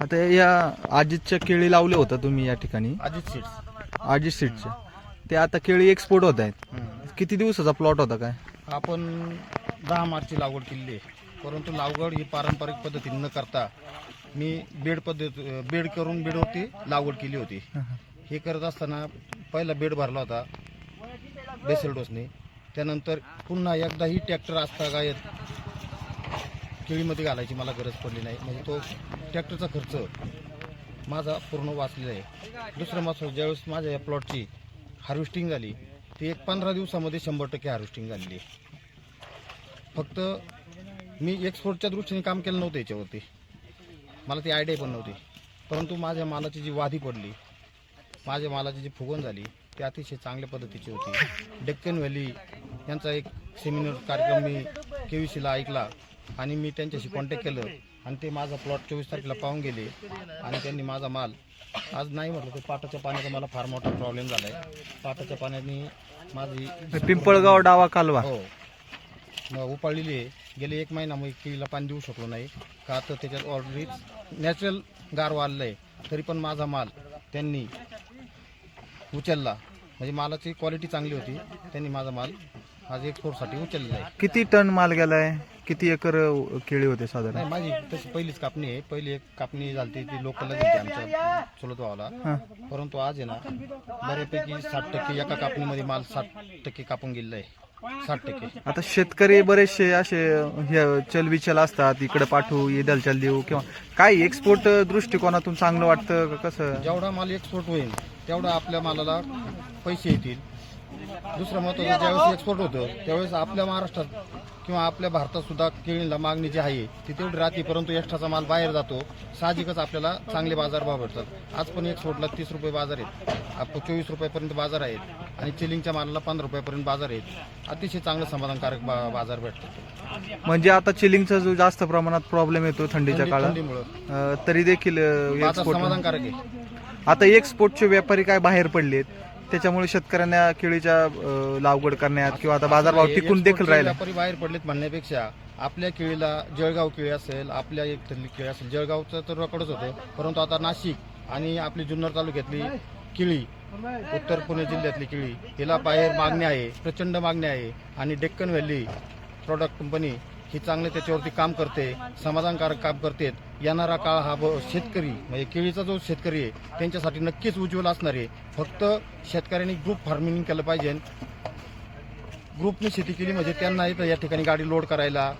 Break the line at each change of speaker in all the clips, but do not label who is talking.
आता या अजितच्या केळी लावले होतं तुम्ही या ठिकाणी.
अजित सीट्स
अजित सीटचे ते आता केळी एक्सपोर्ट होत आहेत. किती दिवसाचा प्लॉट होता काय?
आपण दहा मार्चची लागवड केलेली आहे. परंतु लागवड ही पारंपरिक पद्धतीने न करता मी बेड पद्धत बेड करून बेडवरती लागवड केली होती. हे करत असताना पहिला बेड भरला होता बेसल डोसने. त्यानंतर पुन्हा एकदाही ट्रॅक्टर असता काय केळीमध्ये घालायची मला गरज पडली नाही. म्हणजे तो ट्रॅक्टरचा खर्च माझा पूर्ण वाचलेला आहे. दुसरं महत्त्व ज्यावेळेस माझ्या या प्लॉटची हार्वेस्टिंग झाली ती एक पंधरा दिवसामध्ये शंभर टक्के हार्वेस्टिंग झालेली आहे. फक्त मी एक्सपोर्टच्या दृष्टीने काम केलं नव्हतं याच्यावरती. मला ती आयडिया पण नव्हती. परंतु माझ्या मालाची जी वादी पडली माझ्या मालाची जी फुगवण झाली ती अतिशय चांगल्या पद्धतीची होती. डेक्कन व्हॅली यांचा एक सेमिनार कार्यक्रम मी के व्ही सीला ऐकला. आणि मी त्यांच्याशी कॉन्टॅक्ट केलं आणि ते माझा प्लॉट चोवीस तारखेला पाहून गेले आणि त्यांनी माझा माल आज नाही म्हटलं तर पाटाच्या पाण्याचा मला फार मोठा प्रॉब्लेम झाला आहे पाटाच्या पाण्याने माझी
पिंपळगाव डावा कालवा.
हो. मग उपाळलेली आहे. गेले एक महिना मग केळीला पाणी देऊ शकलो नाही. का तर त्याच्यात ऑलरेडी नॅचरल गार आलेलं आहे तरी पण माझा माल त्यांनी उचलला. म्हणजे मालाची क्वालिटी चांगली होती. त्यांनी माझा माल आज एक्सपोर्टसाठी उचललेला आहे.
किती टन माल गेलाय? किती एकर केळी होते साधारण?
नाही माझी तशी पहिलीच कापणी आहे. पहिली एक कापणी झाली ती लोकलला दिली आमच्या चुलत भावाला. परंतु आज आहे ना बऱ्यापैकी साठ टक्के एका कापणीमध्ये माल साठ टक्के कापून गेलेला आहे. साठ टक्के.
आता शेतकरी बरेचसे असे हे चलबिचल असतात इकडे पाठवू इदल चल देऊ किंवा काय एक्सपोर्ट दृष्टिकोनातून चांगलं वाटतं का कसं?
जेवढा माल एक्सपोर्ट होईल तेवढा आपल्या मालाला पैसे येतील. दुसरं महत्त्वाचं ज्यावेळेस एक्सपोर्ट होतं त्यावेळेस आपल्या महाराष्ट्रात किंवा आपल्या भारतात सुद्धा केळीला मागणी जी आहे ती तेवढी राहते परंतु एक्स्ट्राचा माल बाहेर जातो साहजिकच आपल्याला चांगले बाजार भाव भेटतात. आज पण एक्सपोर्टला तीस रुपये बाजार आहेत. आपण चोवीस रुपयापर्यंत बाजार आहेत. आणि चिलिंगच्या मालाला पंधरा रुपयापर्यंत बाजार आहेत. अतिशय चांगलं समाधानकारक बा- बाजार भेटतात
म्हणजे आता चिलिंगचा जो जास्त प्रमाणात प्रॉब्लेम येतो थंडीच्या काळात
थंडीमुळं.
अ, तरी देखील
बाजार
एक्सपोर्ट
समाधानकारक आहे.
आता एक्सपोर्टचे व्यापारी काय बाहेर पडलेत? त्याच्यामुळे शेतकऱ्यांना केळीच्या अ, लागवड करण्यात किंवा आता बाजारभाव टिकून देखील राहिला.
व्यापारी बाहेर पडलेत म्हणण्यापेक्षा आपल्या केळीला जळगाव केळी असेल आपल्या एक तरी केळी असेल जळगावचं तर रकडच होतं. परंतु आता नाशिक आणि आपली जुन्नर तालुक्यातली केळी उत्तर पुणे जिल्ह्यातली केळी हिला बाहेर मागणी आहे प्रचंड मागणी आहे. आणि डेक्कन व्हॅली प्रॉडक्ट कंपनी ही चांगले त्याच्यावरती काम करते समाधानकारक काम करते येणारा काळ हा शेतकरी म्हणजे केळीचा जो शेतकरी आहे त्यांच्यासाठी नक्कीच उज्ज्वल असणार आहे. फक्त शेतकऱ्यांनी ग्रुप फार्मिंग केलं पाहिजे. ग्रुपने शेती केली म्हणजे त्यांना इथं या ठिकाणी गाडी लोड करायला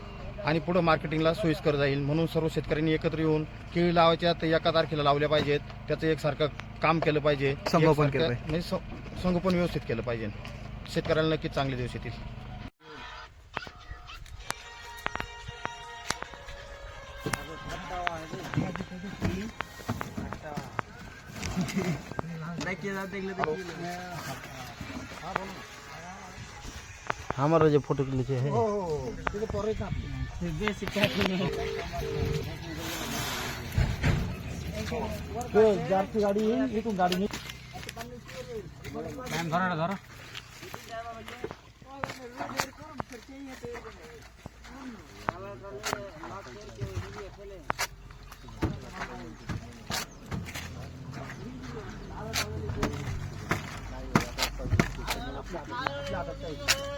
आणि पुढं मार्केटिंगला सोयीस्कर जाईल. म्हणून सर्व शेतकऱ्यांनी एकत्र येऊन केळी लावायच्या तर एका तारखेला लावल्या पाहिजेत. त्याचं एकसारखं काम केलं पाहिजे.
संगोपन
एकसारखं-
केलं पाहिजे.
स- संगोपन व्यवस्थित केलं पाहिजे. शेतकऱ्याला नक्कीच चांगले दिवस येतील. हमारा जो फोटो के लिए है जारची गाडी इथून गाडी निघ চাই